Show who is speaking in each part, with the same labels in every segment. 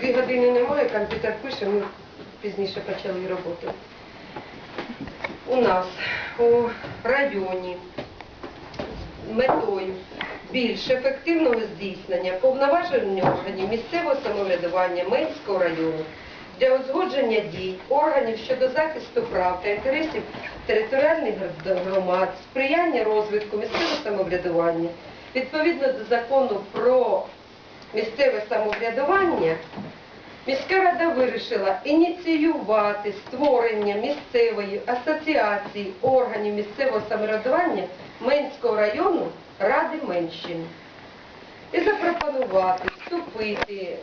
Speaker 1: дві години немає, комп'ютер пише, ми пізніше почали роботу. У нас у районі з метою більш ефективного здійснення повноважень органів місцевого самоврядування Менського району для узгодження дій органів щодо захисту прав та інтересів територіальних громад, сприяння розвитку місцевого самоврядування відповідно до закону про місцеве самоврядування, міська рада вирішила ініціювати створення місцевої асоціації органів місцевого самоврядування Менського району Ради Менщини і запропонувати вступити,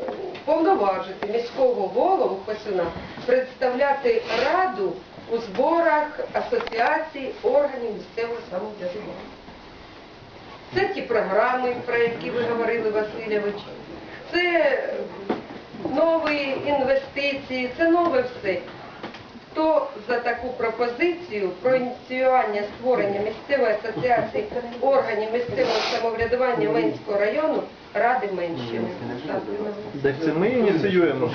Speaker 1: повноважити міського голову Пасюна представляти раду у зборах асоціації органів місцевого самоврядування. Це ті програми, про які ви говорили, Васильович. Це нові інвестиції, це нове все. Хто за таку пропозицію про ініціювання створення місцевої асоціації органів місцевого самоврядування Менського району Ради Менщини?
Speaker 2: Так це ми ініціюємо.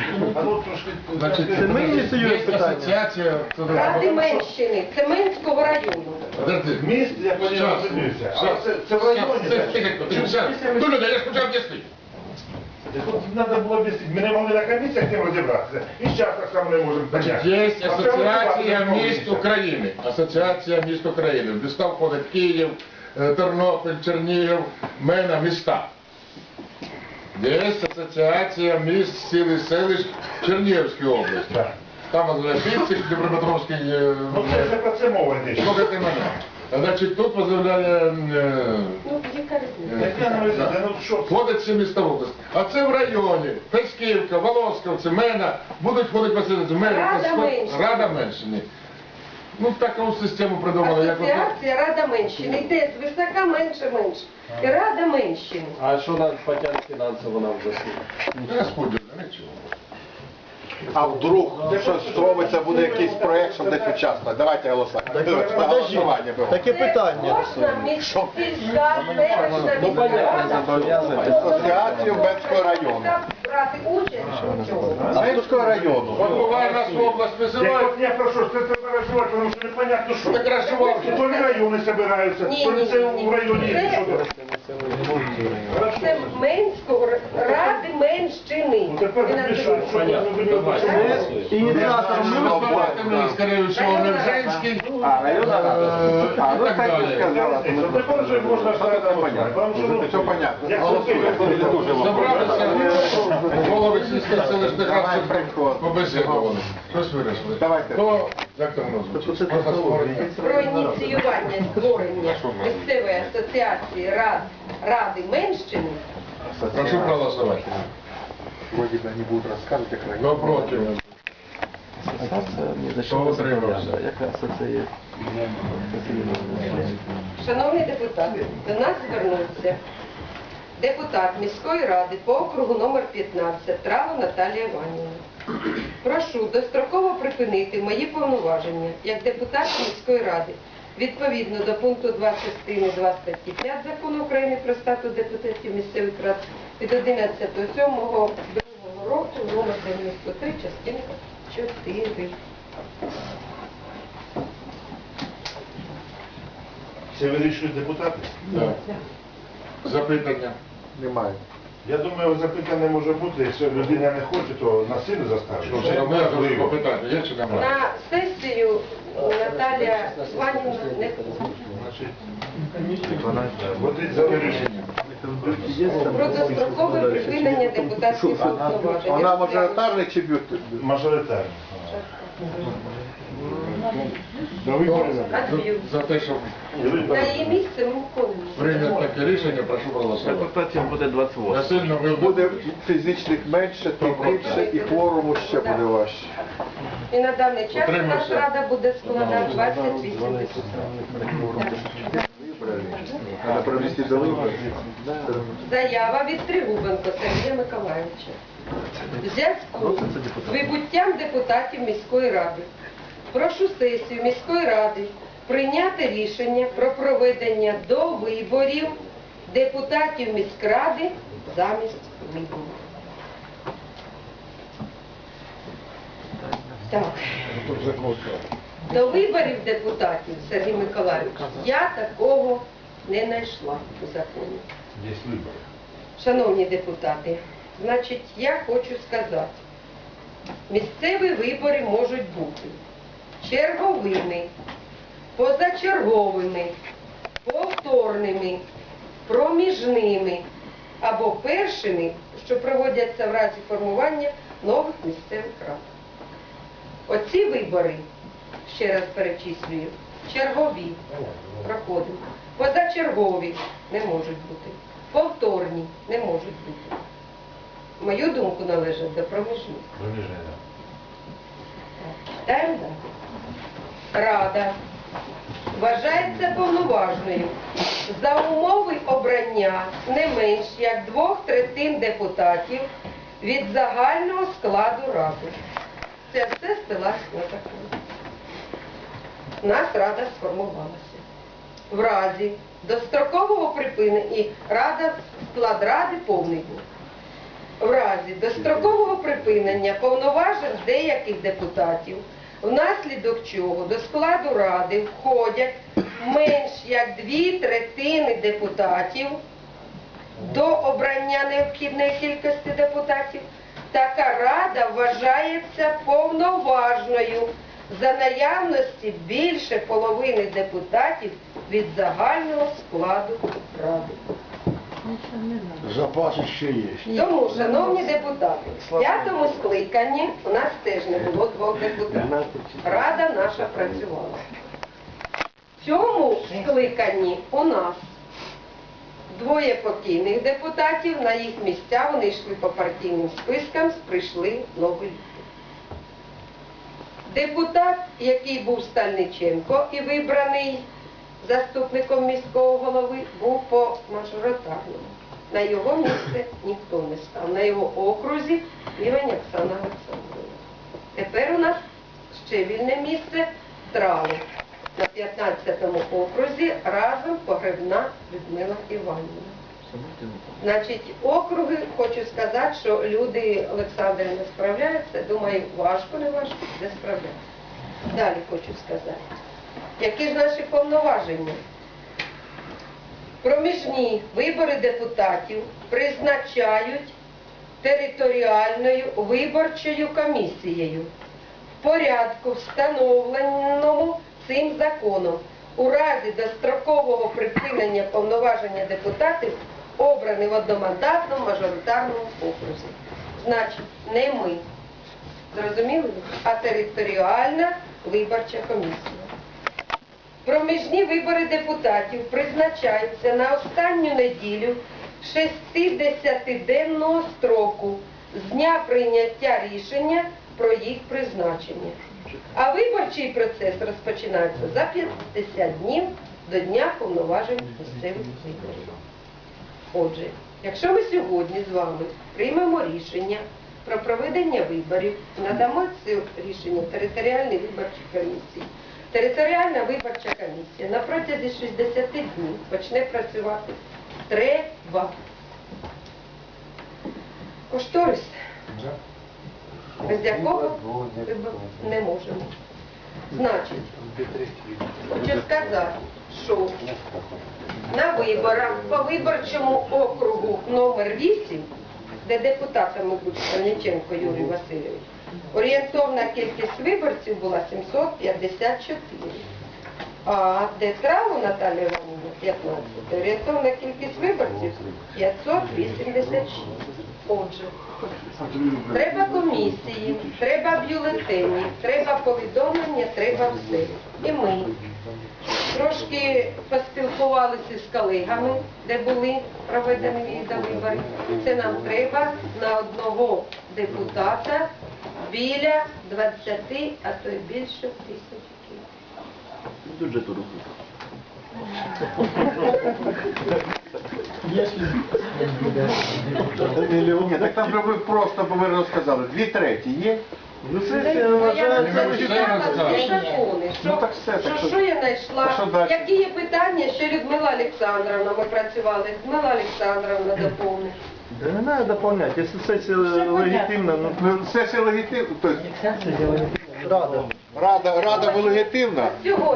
Speaker 2: Це ми ініціюємо питання.
Speaker 3: ассоциация...
Speaker 1: Ради Менщини, це Менського району.
Speaker 4: Міст, я
Speaker 3: сейчас,
Speaker 4: це, в районі.
Speaker 3: дай я ж почав об'яснити.
Speaker 4: Тут треба було об'яснити. Ми не могли на комісіях з ним розібратися. І зараз так само не можемо
Speaker 3: Значить,
Speaker 4: поняти.
Speaker 3: є
Speaker 4: А
Speaker 3: Асоціація
Speaker 4: прямо
Speaker 3: міст. України. Асоціація міст України. В листав входить Київ, е, Тернопіль, Чернігів, Мена, міста. Є Асоціація міст сіл і селищ Чернігівської області. Там Азовський, Дніпропетровський. е,
Speaker 4: Ну це вже про це мова йде.
Speaker 3: Слухайте мене. Значить, тут возглавляє е,
Speaker 1: Ну, яка різниця?
Speaker 4: Що
Speaker 3: ходить всі міста в область. А це в районі. Песківка, Волосковці, Мена, будуть ходити посередині. Мена,
Speaker 1: Рада
Speaker 3: Песков-
Speaker 1: Менщини.
Speaker 3: Рада Менщини. Ну, таку систему придумали. Як от-
Speaker 1: Асоціація Рада Менщини. Йде з висока менше менше. І Рада Менщини.
Speaker 2: А що нам потяг фінансово нам вже?
Speaker 3: Розподіл, нічого.
Speaker 5: А вдруг щось зробиться, буде якийсь проект, щоб десь участвувати. Давайте голосувати. На голосування беремо.
Speaker 2: Таке питання.
Speaker 1: Селищна
Speaker 2: Ну, понятно.
Speaker 5: Асоціацію Бенського району.
Speaker 1: брати участь.
Speaker 5: Бенського району.
Speaker 3: Буває нас в область визивають.
Speaker 4: я прошу, що це треба розжувати, тому що непонятно що.
Speaker 3: Так розжувати.
Speaker 4: То ли райони збираються, то ли це в районі є.
Speaker 1: Це-
Speaker 4: Що то?
Speaker 1: Це Менського Ради Менщини.
Speaker 4: Ну тепер що?
Speaker 2: Ініціатором ми
Speaker 3: мені, скоріше, що Невженський.
Speaker 5: А, районна? А, ну
Speaker 3: так
Speaker 5: так і сказала.
Speaker 4: Ну, тепер вже можна ну,
Speaker 5: Все понятно.
Speaker 4: як
Speaker 3: Забралися голови сільських селищних рад. Щось вирішили.
Speaker 5: Давайте.
Speaker 3: То, як там назвуть?
Speaker 1: Про ініціювання створення місцевої асоціації Рад Ради Менщини.
Speaker 3: Прошу проголосувати.
Speaker 5: Вроде бы они будут рассказывать о
Speaker 3: Хто
Speaker 5: крайнем.
Speaker 3: проти? Хто
Speaker 2: не
Speaker 3: утримався?
Speaker 1: Шановні депутати, до нас звернувся депутат міської ради по округу номер 15 Трава Наталія Іванівна. Прошу достроково припинити мої повноваження як депутат міської ради відповідно до пункту 2 частини 2 статті 5 закону України про статус депутатів місцевих рад від 11.07.02 року номер 93 частинка 4.
Speaker 4: Це вирішують депутати?
Speaker 3: Так. Запитання.
Speaker 5: Немає.
Speaker 4: Я думаю, запитання може бути, якщо людина не хоче, то насильно
Speaker 3: є чи немає?
Speaker 1: На сесію Наталія Іванівна не
Speaker 4: От і за рішення.
Speaker 1: Про дострокове припинення депутатських повноважень.
Speaker 5: Вона мажоритарний чи б'ють?
Speaker 4: Мажоритарно.
Speaker 1: Адб'ю.
Speaker 3: За те, щоб
Speaker 1: На її місце виконуємо.
Speaker 3: таке рішення, прошу проголосувати.
Speaker 2: Депутатів буде 28.
Speaker 3: Насильно ви
Speaker 5: Буде фізичних менше, то більше, і кворуму ще буде важче.
Speaker 1: І на даний час нас рада буде складати 28 депутатів.
Speaker 5: Треба провести до виборів.
Speaker 1: Заява від Тригубенко Сергія Миколаївича. В зв'язку з вибуттям депутатів міської ради. Прошу сесію міської ради прийняти рішення про проведення до виборів депутатів міськради замість виборів. Так. До виборів депутатів, Сергій Миколаївич, я такого не знайшла у законі. Шановні депутати, значить, я хочу сказати, місцеві вибори можуть бути черговими, позачерговими, повторними, проміжними або першими, що проводяться в разі формування нових місцевих рад. Оці вибори, ще раз перечислюю, чергові проходимо. Позачергові не можуть бути. Повторні не можуть бути. Мою думку належать до проміжних. Читаємо далі. Рада вважається повноважною за умови обрання не менш як двох третин депутатів від загального складу ради. Це все стилась на закон. Нас рада сформувалася. В разі дострокового припинення і рада, склад ради повний був. В разі дострокового припинення повноважень деяких депутатів, внаслідок чого до складу ради входять менш як дві третини депутатів до обрання необхідної кількості депутатів, така рада вважається повноважною за наявності більше половини депутатів від загального складу ради.
Speaker 5: Запас ще є.
Speaker 1: Тому, шановні депутати, в п'ятому скликанні у нас теж не було двох депутатів. Рада наша працювала. В цьому скликанні у нас двоє покійних депутатів, на їх місця вони йшли по партійним спискам, прийшли нові люди. Депутат, який був Стальниченко і вибраний заступником міського голови, був по мажоритарному. На його місце ніхто не став. На його окрузі Івань Оксана Олександрівна. Тепер у нас ще вільне місце Трало. На 15-му окрузі разом погребна Людмила Іванівна. Значить, округи, хочу сказати, що люди Олександрівни справляються. Думаю, важко, не важко, де справляються. Далі хочу сказати. Які ж наші повноваження? Проміжні вибори депутатів призначають територіальною виборчою комісією в порядку, встановленому цим законом. У разі дострокового припинення повноваження депутатів обрані в одномандатному мажоритарному окрузі. Значить, не ми, зрозуміли? А територіальна виборча комісія. Проміжні вибори депутатів призначаються на останню неділю 60-денного строку з дня прийняття рішення про їх призначення. А виборчий процес розпочинається за 50 днів до дня повноважень місцевих виборів. Отже, якщо ми сьогодні з вами приймемо рішення про проведення виборів, надамо це рішення територіальній виборчій комісії, територіальна виборча комісія на протязі 60 днів почне працювати. Треба. Кошторис, без якого не можемо. Значить, хочу сказати, що на виборах по виборчому округу номер 8, де депутатами був Сальниченко Юрій Васильович, орієнтовна кількість виборців була 754. А де траву Наталія Іванівна 15, орієнтовна кількість виборців 586. Отже, треба комісії, треба бюлетені, треба повідомлення, треба все. І ми трошки поспілкувалися з колегами, де були проведені відеовибори. Це нам треба на одного депутата біля 20, а то й більше тисяч.
Speaker 2: Бюджету руку.
Speaker 5: Ні, так там же ви просто, бо ви розказали, дві треті є?
Speaker 2: Ну
Speaker 1: Це
Speaker 2: це
Speaker 1: я вам
Speaker 3: не
Speaker 1: зачитала всі закони.
Speaker 5: Ну,
Speaker 1: Що,
Speaker 5: так все, так
Speaker 1: що,
Speaker 5: що-
Speaker 1: що я знайшла?
Speaker 5: що далі?
Speaker 1: Які є питання, що Людмила Олександровна, ми працювали, Людмила Олександровна доповнить.
Speaker 2: Да не треба доповняти, якщо сесія легітимна, ну
Speaker 5: Ну, Сесія легітимна, тобто Рада, рада легітимна,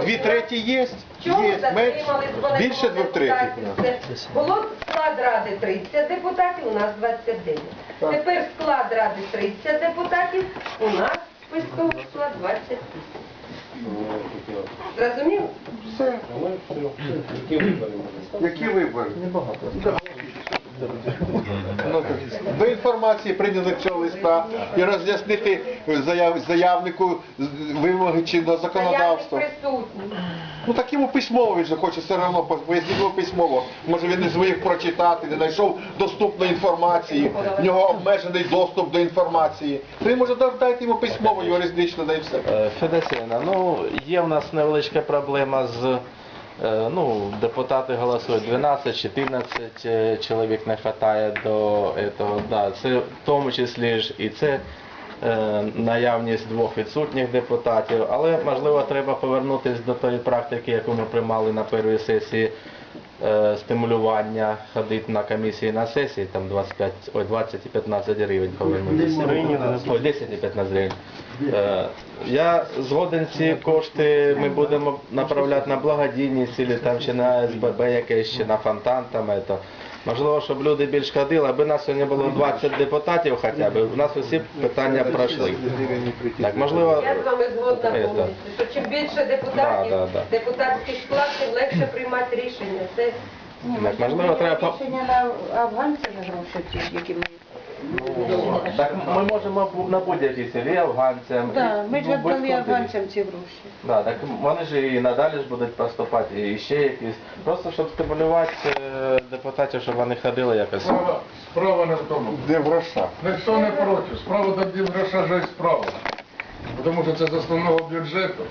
Speaker 5: дві треті є,
Speaker 1: Чому
Speaker 5: є, менш,
Speaker 1: затримали
Speaker 5: більше двох третіх.
Speaker 1: Було склад ради 30 депутатів, у нас 29. Тепер склад ради 30 депутатів, у нас списковий склад 20 Зрозумів?
Speaker 5: Все. Які вибори? Ну, До інформації прийняли цього листа і роз'яснити заяв, заявнику вимоги чинного законодавства.
Speaker 1: присутній.
Speaker 5: Ну так йому письмово він же хоче все одно пояснити йому письмово. Може він не зміг прочитати, не знайшов доступної інформації, в нього обмежений доступ до інформації. То він може дати йому письмово, юридично, да і все.
Speaker 2: Е, ну є в нас невеличка проблема з ну, депутати голосують 12-14 е, чоловік не вистачає до цього. Да, це в тому числі ж і це е, наявність двох відсутніх депутатів, але можливо треба повернутися до тої практики, яку ми приймали на першій сесії. Е, Стимулювання ходити на комісії на сесії, там 25, ой, 20 і 15 гривень повинно Ой, 10 і 15 гривень. Е, Я згоден ці кошти ми будемо направляти на благодійність, цілі, там чи на СББ якесь, чи на фонтан там это. Можливо, щоб люди більш ходили, аби нас сьогодні було 20 депутатів хоча б, у нас усі питання пройшли. Так, можливо,
Speaker 1: Я з вами згодна
Speaker 2: це-
Speaker 1: повністю, що чим більше депутатів,
Speaker 2: Да, да, да.
Speaker 1: депутатський склад, тим легше приймати рішення. Це
Speaker 2: так, можливо, треба по-
Speaker 6: Рішення на афганців гроші ті, які ми...
Speaker 2: так ми можемо на будь-якій цілі афганцям.
Speaker 6: Да, ми ж
Speaker 2: ну,
Speaker 6: віддали
Speaker 2: будь-куди.
Speaker 6: афганцям ці гроші.
Speaker 2: Да, так вони ж і надалі ж будуть поступати, і ще якісь. Просто щоб стимулювати е, депутатів, щоб вони ходили якось.
Speaker 3: Справа, справа не в тому.
Speaker 5: Де в грошах?
Speaker 3: Ніхто не проти. Справа тоді в грошах же і справа. Тому що це з основного бюджету.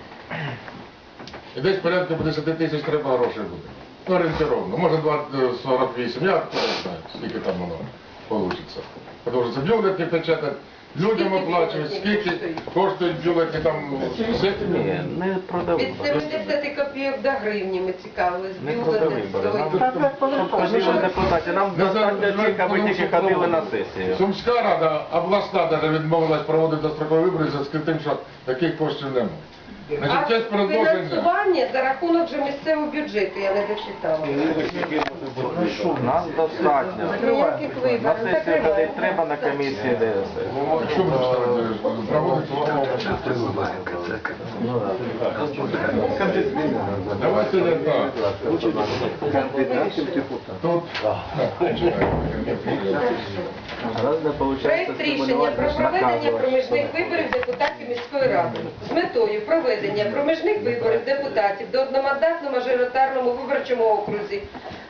Speaker 3: І десь порядка 10 тисяч треба грошей буде. Ну, орієнтировно. Може 20, 48. Я хто знаю, скільки там воно вийде. Тому що це бюлетні печатать, людям
Speaker 1: бюлетні
Speaker 3: скільки
Speaker 1: коштують?
Speaker 3: бюлетні там все.
Speaker 2: Ні, не продали.
Speaker 1: від 70 копійок до гривні ми цікавились.
Speaker 2: Не продали вибори. Нам депутати, нам
Speaker 3: Не
Speaker 2: достатньо
Speaker 3: за-
Speaker 2: тільки, аби
Speaker 3: тому
Speaker 2: тільки
Speaker 3: що
Speaker 2: ходили на сесію.
Speaker 3: Сумська рада, обласна навіть відмовилась проводити дострокові вибори за тим, що таких коштів немає. Значить,
Speaker 1: А фінансування за рахунок же місцевого бюджету, я не дочитала.
Speaker 2: Нас достатньо.
Speaker 6: Ніяких
Speaker 2: На
Speaker 6: виборів.
Speaker 2: сесію ходити треба, на комісії де.
Speaker 3: Що? Проводити? Давайте не так. Тут.
Speaker 1: Проект рішення про проведення проміжних виборів депутатів міської ради з метою проведення проміжних виборів депутатів до одномандатного мажоритарному виборчому окрузі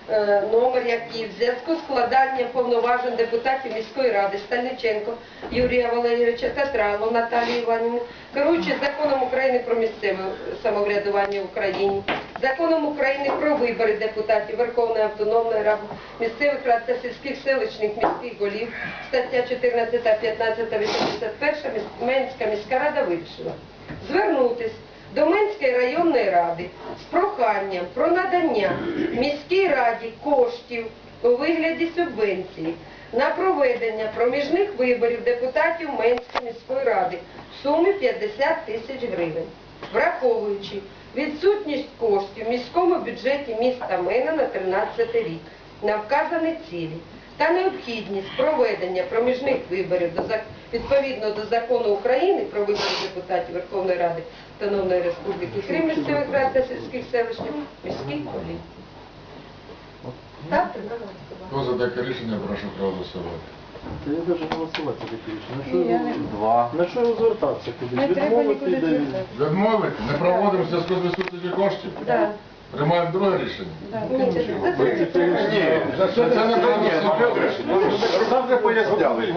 Speaker 1: е, номер який в зв'язку з складанням повноважень депутатів міської ради Стальниченко Юрія Валерійовича Татралу Наталії Іванівни, керуючи законом України про місцеве самоврядування в Україні, законом України про вибори депутатів Верховної автономної ради, місцевих рад та сільських селищних міських голів, стаття 14, та 15, 81, Менська міська рада вирішила звернутись до Менської районної ради з проханням про надання міській раді коштів у вигляді субвенції на проведення проміжних виборів депутатів Менської міської ради в сумі 50 тисяч гривень, враховуючи відсутність коштів в міському бюджеті міста Мена на 13 рік на вказані цілі та необхідність проведення проміжних виборів до зак- відповідно до закону України про вибори депутатів Верховної Ради Автономної Республіки Крим місцевих рад та сільських селищних міських на голосування.
Speaker 3: Хто за таке рішення, прошу проголосувати.
Speaker 2: Та я навіть голосувати за таке рішення.
Speaker 6: Ні, я не-
Speaker 2: Два.
Speaker 7: На що його звертатися кудись?
Speaker 6: Не треба
Speaker 7: Відмовити
Speaker 6: нікуди звертатися.
Speaker 3: Відмовити, не проводимо в зв'язку з відсутністю коштів.
Speaker 1: Да.
Speaker 3: Приймаємо друге рішення.
Speaker 1: Ні, це- це- це-
Speaker 5: Ні,
Speaker 3: це не.
Speaker 5: Нам поясняли.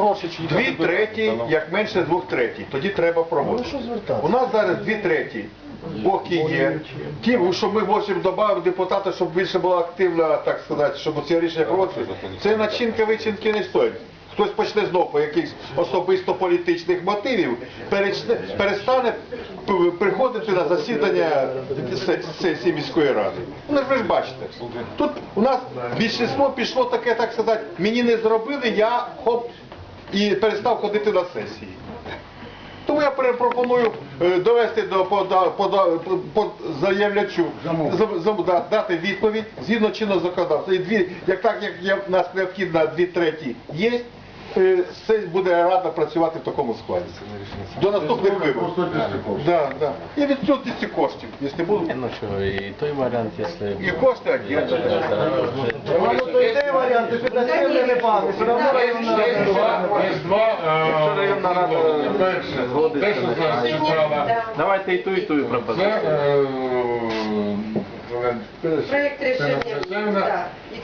Speaker 5: Дві треті, як менше двох третій, тоді треба проводити.
Speaker 7: Ну звертатися?
Speaker 5: У нас зараз дві треті. Поки є. Ті, що ми можемо додати депутата, щоб більше була активна, так сказати, щоб ці рішення проводити. Це начинка вичинки не стоїть. Хтось почне знову по якихось особисто політичних мотивів, перестане приходити на засідання се- сесії міської ради. Ну ви ж бачите. Тут у нас більшість пішло таке, так сказати, мені не зробили, я хоп і перестав ходити на сесії. Тому я перепропоную е, довести до пода, пода, по, заявлячу зам- зам- да, дати відповідь згідно чинного законодавства. І дві, як так як є, в нас необхідно дві треті є, це буде рада працювати в такому складі. До наступних виборів.
Speaker 3: сутності коштів.
Speaker 5: Да, да. І відсутності коштів, якщо будуть.
Speaker 2: Ну що, і той варіант, якщо...
Speaker 5: І кошти отдельно.
Speaker 3: Ну, то йде варіант,
Speaker 1: Конечно, да.
Speaker 3: Є два, є два, е, перше, те, що зараз читала,
Speaker 2: Давайте і ту, і ту пропозицію.
Speaker 3: е,
Speaker 1: Проєкт рішення,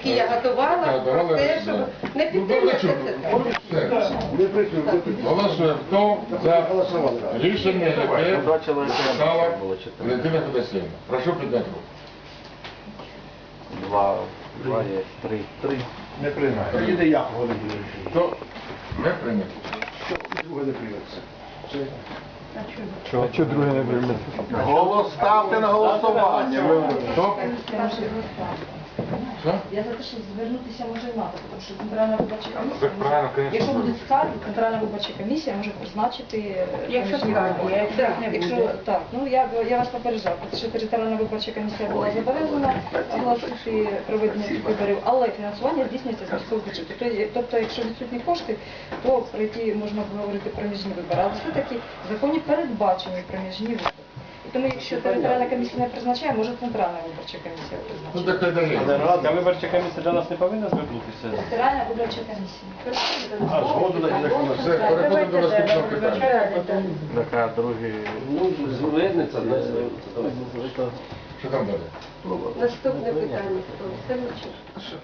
Speaker 1: Який я готувала, про те, щоб не
Speaker 3: Ну,
Speaker 1: підтримати
Speaker 3: добре,
Speaker 1: це.
Speaker 3: Голосуємо. Хто за рішення, яке
Speaker 2: було чотири.
Speaker 3: Валентина Федосівна? Прошу підняти руку.
Speaker 2: Два, два є, три. Три.
Speaker 4: Не приймає.
Speaker 3: Хто не прийняв?
Speaker 5: Голос ставте на голосування.
Speaker 3: Хто? Що?
Speaker 7: Я за те, щоб звернутися може і НАТО, тому що Центральна виборча
Speaker 3: Так правильно,
Speaker 7: комісія,
Speaker 3: конечно.
Speaker 7: якщо будуть скарги, Центральна виборча комісія може призначити е,
Speaker 6: Якщо скарги, якщо
Speaker 7: Так,
Speaker 6: не
Speaker 7: якщо
Speaker 6: буде.
Speaker 7: так, ну я б- я вас попереджав, тому що територіальна виборча комісія була зобов'язана оголосити проведення цих виборів, але фінансування здійснюється з міського бюджету. Тобто, Тобто, якщо відсутні кошти, то прийти можна говорити про міжні вибори. Але все-таки в законі передбачені проміжні вибори. І тому, якщо територіальна комісія не призначає, може центральна виборча комісія
Speaker 3: Ну
Speaker 7: призначити.
Speaker 3: так хай
Speaker 8: виборча комісія до нас не повинна звернутися?
Speaker 7: Центральна виборча комісія.
Speaker 4: А, згоду на кінець.
Speaker 3: Все, переходимо до наступного питання.
Speaker 2: Така другий...
Speaker 3: Що там далі?
Speaker 1: Наступне питання. Хто? Семенчук.